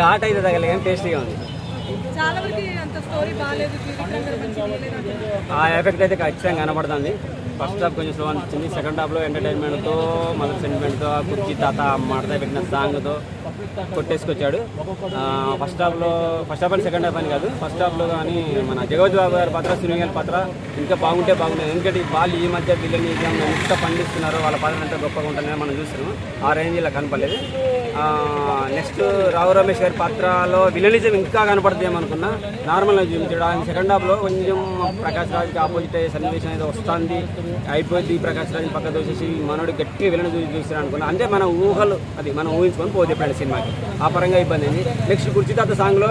ఘాట్ అయితే తగలే కానీ టేస్టీగా ఉంది. ఆ ఎఫెక్ట్ అయితే ఖచ్చితంగా కనబడుతుంది. ఫస్ట్ హాఫ్ కొంచెం స్లో అనిపించింది. సెకండ్ హాఫ్లో ఎంటర్టైన్మెంట్తో మన సెంటిమెంట్తో కుర్చీ తాత మడత పెట్టిన సాంగ్తో కొట్టేసుకొచ్చాడు. ఫస్ట్ హాఫ్లో ఫస్ట్ హాఫ్ అని సెకండ్ హాఫ్ అని కాదు ఫస్ట్ హాఫ్లో కానీ మన జగవతి బాబు గారి పాత్ర సునీల్ గారి పాత్ర ఇంకా బాగుంటే బాగుంటుంది ఎందుకంటే వాళ్ళు ఈ మధ్య పిల్లల్ని ఎంత పండిస్తున్నారో వాళ్ళ పాత్ర ఎంత గొప్పగా ఉంటుందని మనం చూస్తున్నాం. ఆ రేంజ్ ఇలా కనపడలేదు. నెక్స్ట్ రావు రమేష్ గారి పాత్రలో విలనిజం ఇంకా కనపడుతుంది అనుకున్నా నార్మల్గా చూపించాడు. ఆయన సెకండ్ హాఫ్లో కొంచెం ప్రకాష్ రాజ్కి ఆపోజిట్ అయ్యే సన్నివేశం ఏదో వస్తుంది. అయిపోయింది ప్రకాష్ రాజ్ పక్క చూసేసి మనోడు గట్టిగా విలన్ చూసి చూస్తాను అనుకున్నా. అంటే మన ఊహలు అది మనం ఊహించుకొని పోతే ఎప్పుడైనా సినిమాకి. ఆ పరంగా ఇబ్బంది అయింది. నెక్స్ట్ కుర్చీతాత సాంగ్లో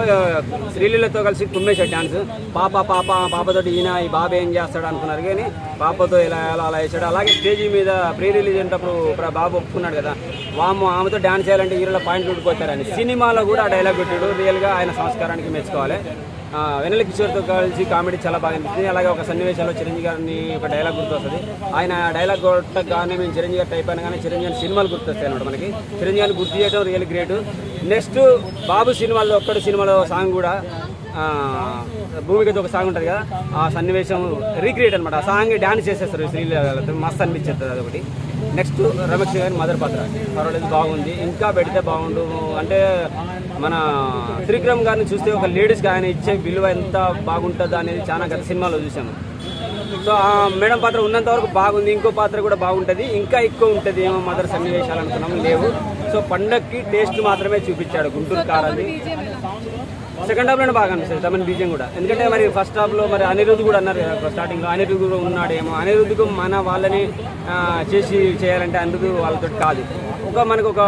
శ్రీలీలతో కలిసి కుమ్మేశాడు డాన్స్ పాప పాప పాపతో ఈయన ఈ బాబు ఏం చేస్తాడు అనుకున్నారు. కానీ పాపతో ఇలా ఎలా అలా వేసాడు అలాగే స్టేజ్ మీద ప్రీ రిలీజ్ అయినప్పుడు ఇప్పుడు బాబు ఒప్పుకున్నాడు కదా. వాము ఆమెతో డాన్స్ చేయాలంటే హీరోల పాయింట్ ఉండిపోతారని సినిమాలో కూడా ఆ డైలాగ్ కొట్టాడు రియల్గా ఆయన సంస్కారానికి మెచ్చుకోవాలి. ఆ, కిషోర్తో కలిసి కామెడీ చాలా బాగా అనిపిస్తుంది అలాగే ఒక సన్నివేశాల్లో చిరంజీవి గారిని ఒక డైలాగ్ గుర్తొస్తుంది ఆయన డైలాగ్ కానీ మేము చిరంజీవి గారు టైప్ అయినా కానీ చిరంజీవి సినిమాలు గుర్తొస్తాయి అనమాట మనకి. చిరంజీవి గుర్తు చేయడం రియల్ గ్రేట్ నెక్స్ట్ బాబు సినిమాల్లో ఒక్కడు సినిమాలో సాంగ్ కూడా భూమికతో ఒక సాంగ్ ఉంటుంది కదా ఆ సన్నివేశం రీక్రియేట్ అనమాట ఆ సాంగ్ డాన్స్ చేసేస్తారు శ్రీలీలతో మస్తు అనిపించేస్తుంది అదొకటి నెక్స్ట్ రమేష్ గారి మదర్ పాత్ర. పర్వాలేదు బాగుంది. ఇంకా పెడితే బాగుండు. అంటే మన త్రివిక్రమ్ గారిని చూస్తే ఒక లేడీస్కి ఆయన ఇచ్చే విలువ ఎంత బాగుంటుందో అనేది చాలా గత సినిమాలో చూసాము. సో ఆ మేడం పాత్ర ఉన్నంత వరకు బాగుంది ఇంకో పాత్ర కూడా బాగుంటుంది. ఇంకా ఎక్కువ ఉంటుంది ఏమో మదర్ సన్నివేశాలు అనుకున్నాం లేవు. సో పండక్కి టేస్ట్ మాత్రమే చూపించాడు గుంటూరు కారాన్ని సెకండ్ హాఫ్లోనే బాగా అనిపిస్తుంది తమన్ బీజం కూడా. ఎందుకంటే మరి ఫస్ట్ హాఫ్లో మరి అనిరుద్ధ్ కూడా అన్నారు కదా స్టార్టింగ్లో అనిరుద్ధ్ కూడా ఉన్నాడేమో. అనిరుద్ధ్ మన వాళ్ళని చేసి చేయాలంటే అనిరుద్ధ్ వాళ్ళతో కాదు. ఒక మనకు ఒక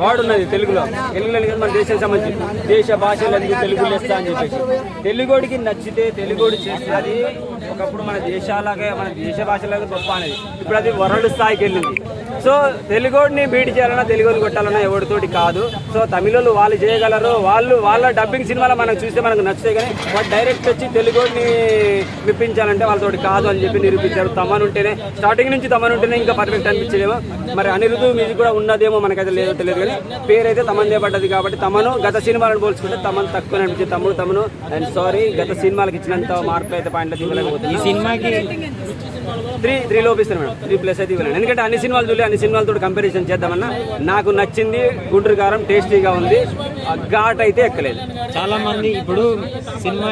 వార్డు ఉన్నది తెలుగులో. తెలుగులో మన దేశానికి సంబంధించి. దేశ భాషలందు తెలుగు లెస్స అని చెప్పేసి. తెలుగోడికి నచ్చితే తెలుగోడు చేస్తే అది ఒకప్పుడు మన దేశాలకే మన దేశ భాషలాగా గొప్ప అనేది. ఇప్పుడు అది వరల్డ్ స్థాయికి వెళ్ళింది. సో తెలుగోడిని బీట్ చేయాలన్నా తెలుగుని కొట్టాలన్నా ఎవరితోటి కాదు. సో తమిళోళ్ళు వాళ్ళు చేయగలరు. వాళ్ళు వాళ్ళ డబ్బింగ్ సినిమాలో మనం చూస్తే మనకు నచ్చుతాయి కానీ వాళ్ళు డైరెక్ట్ వచ్చి తెలుగుని మెప్పించాలంటే వాళ్ళతోటి కాదు అని చెప్పి నిరూపించారు. తమన్ ఉంటేనే స్టార్టింగ్ నుంచి తమన్ ఉంటేనే ఇంకా పర్ఫెక్ట్ అనిపించేదేమో. మరి అనిరుద్ధు మ్యూజిక్ కూడా ఉన్నదేమో మనకైతే లేదో తెలియదు కానీ పేరైతే తమన్దే పడ్డది కాబట్టి తమను గత సినిమాలను పోల్చుకుంటే తమన్ తక్కువ అనిపించింది. తమ్ముడు తమను. అండ్ సారీ గత సినిమాలకు ఇచ్చినంత మార్కులు అయితే పాయింట్లు తీయలేకపోతుంది ఈ సినిమాకి త్రీ త్రీ లోపిస్తాను మేడం. త్రీ ప్లస్ అయితే ఇవ్వలేను. ఎందుకంటే అన్ని సినిమాలు చూడలే అన్ని సినిమాలతో కంపారిజన్ చేద్దామన్నా నాకు నచ్చింది గుండ్రు కారం టేస్టీగా ఉంది. ఘాట్ అయితే ఎక్కలేదు. చాలా మంది ఇప్పుడు సినిమా